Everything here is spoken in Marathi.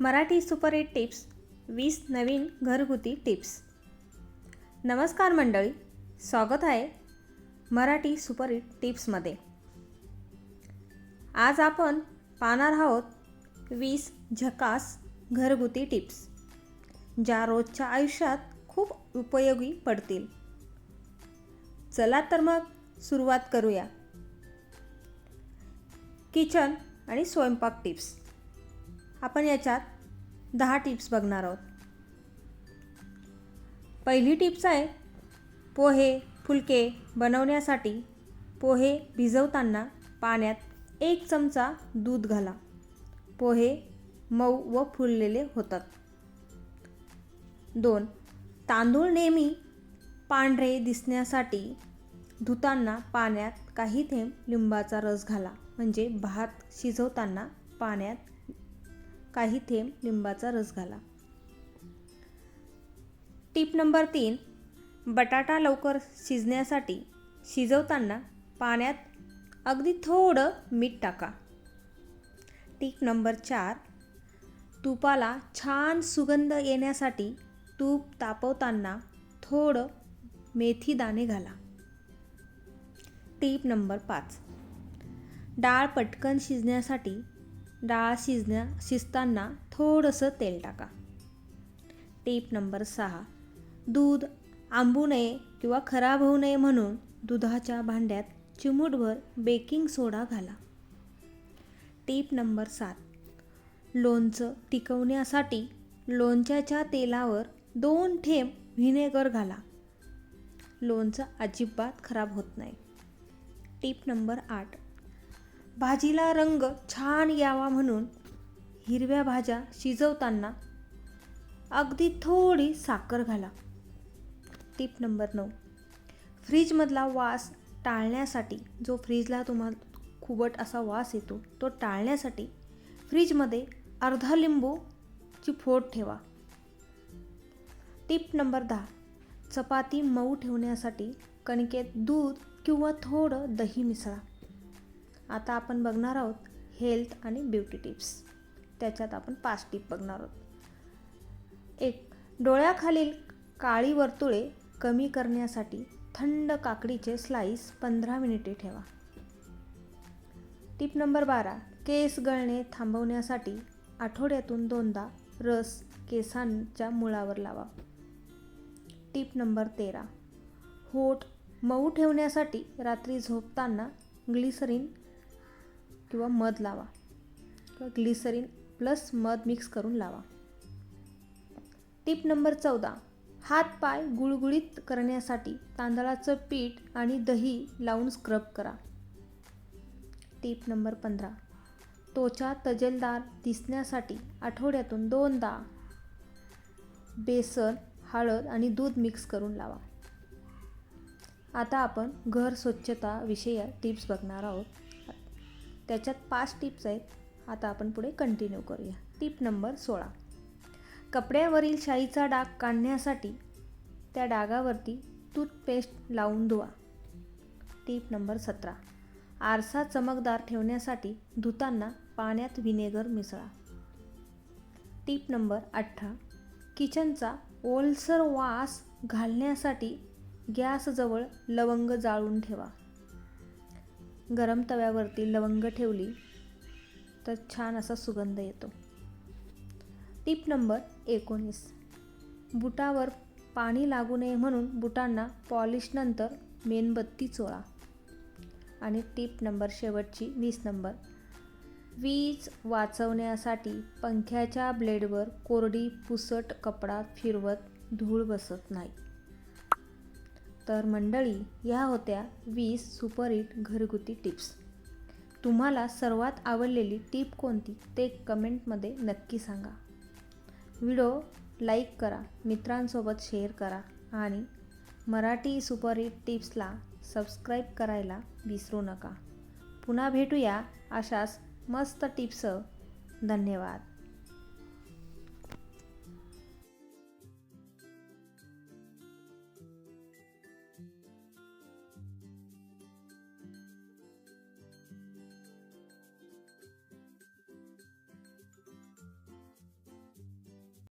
मराठी सुपर एट टिप्स वीस नवीन घरगुती टिप्स. नमस्कार मंडळी स्वागत आहे मराठी सुपर एट टिप्समध्ये. आज आपण पाहणार आहोत वीस झकास घरगुती टिप्स ज्या रोजच्या आयुष्यात खूप उपयोगी पडतील. चला तर मग सुरुवात करूया. किचन आणि स्वयंपाक टिप्स. आपण याच्यात दहा टिप्स बघणार आहोत. पहिली टिप्स आहे पोहे फुलके बनवण्यासाठी पोहे भिजवताना पाण्यात एक चमचा दूध घाला. पोहे मऊ व फुललेले होतात. दोन तांदूळ नेहमी पांढरे दिसण्यासाठी धुताना पाण्यात काही थेंब लिंबाचा रस घाला. म्हणजे भात शिजवताना पाण्यात काही थेंब लिंबाचा रस घाला. टीप नंबर तीन बटाटा लवकर शिजण्यासाठी शिजवताना पाण्यात अगदी थोडं मीठ टाका. टीप नंबर चार तुपाला छान सुगंध येण्यासाठी तूप तापवताना थोडं मेथी दाणे घाला. टीप नंबर पाच डाळ पटकन शिजण्यासाठी डाळ शिजण्या शिजताना थोडंसं तेल टाका. टीप नंबर सहा. दूध आंबू नये किंवा खराब होऊ नये म्हणून दुधाच्या भांड्यात चिमूटभर बेकिंग सोडा घाला. टीप नंबर सात. लोणचं टिकवण्यासाठी लोणच्याच्या तेलावर दोन ठेंब व्हिनेगर घाला. लोणचं अजिबात खराब होत नाही. टीप नंबर आठ. भाजीला रंग छान यावा म्हणून हिरव्या भाज्या शिजवताना अगदी थोडी साखर घाला. टीप नंबर नऊ. फ्रीजमधला वास टाळण्यासाठी जो फ्रीजला तुम्हाला खुबट असा वास येतो तो टाळण्यासाठी फ्रीजमध्ये अर्धा लिंबूची फोड ठेवा. टीप नंबर दहा. चपाती मऊ ठेवण्यासाठी कणकेत दूध किंवा थोडं दही मिसळा. आता आपण बघणार आहोत हेल्थ आणि ब्युटी टिप्स. त्याच्यात आपण पाच टिप बघणार आहोत. एक डोळ्याखालील काळी वर्तुळे कमी करण्यासाठी थंड काकडीचे स्लाईस पंधरा मिनिटे ठेवा. टिप नंबर बारा केस गळणे थांबवण्यासाठी आठवड्यातून दोनदा रस केसांच्या मुळावर लावा. टिप नंबर तेरा होठ मऊ ठेवण्यासाठी रात्री झोपताना ग्लिसरीन किंवा मध लावा. किंवा ग्लिसरीन प्लस मध मिक्स करून लावा. टिप नंबर चौदा. हात पाय गुळगुळीत करण्यासाठी तांदळाचं पीठ आणि दही लावून स्क्रब करा. टिप नंबर पंधरा. त्वचा तजेलदार दिसण्यासाठी आठवड्यातून दोनदा बेसन हळद आणि दूध मिक्स करून लावा. आता आपण घर स्वच्छता विषयी टिप्स बघणार आहोत. त्याच्यात पाच टिप्स आहेत. आता आपण पुढे कंटिन्यू करूया. टिप नंबर सोळा. कपड्यावरील शाईचा डाग काढण्यासाठी त्या डागावरती टूथपेस्ट लावून धुवा. टीप नंबर सतरा. आरसा चमकदार ठेवण्यासाठी धुताना पाण्यात व्हिनेगर मिसळा. टीप नंबर अठरा. किचनचा ओलसर वास घालण्यासाठी गॅसजवळ लवंग जाळून ठेवा. गरम तव्यावरती लवंग ठेवली तर छान असा सुगंध येतो. टीप नंबर एकोणीस. बुटावर पाणी लागू नये म्हणून बुटांना पॉलिशनंतर मेणबत्ती चोळा. आणि टीप नंबर शेवटची वीस नंबर. वीज वाचवण्यासाठी पंख्याच्या ब्लेडवर कोरडी पुसट कपडा फिरवत धूळ बसत नाही. तर मंडळी ह्या होत्या वीस सुपरहिट घरगुती टिप्स. तुम्हाला सर्वात आवडलेली टीप कोणती ते कमेंटमध्ये नक्की सांगा. व्हिडिओ लाईक करा मित्रांसोबत शेअर करा आणि मराठी सुपरहिट टिप्सला सबस्क्राईब करायला विसरू नका. पुन्हा भेटूया अशाच मस्त टिप्स धन्यवाद.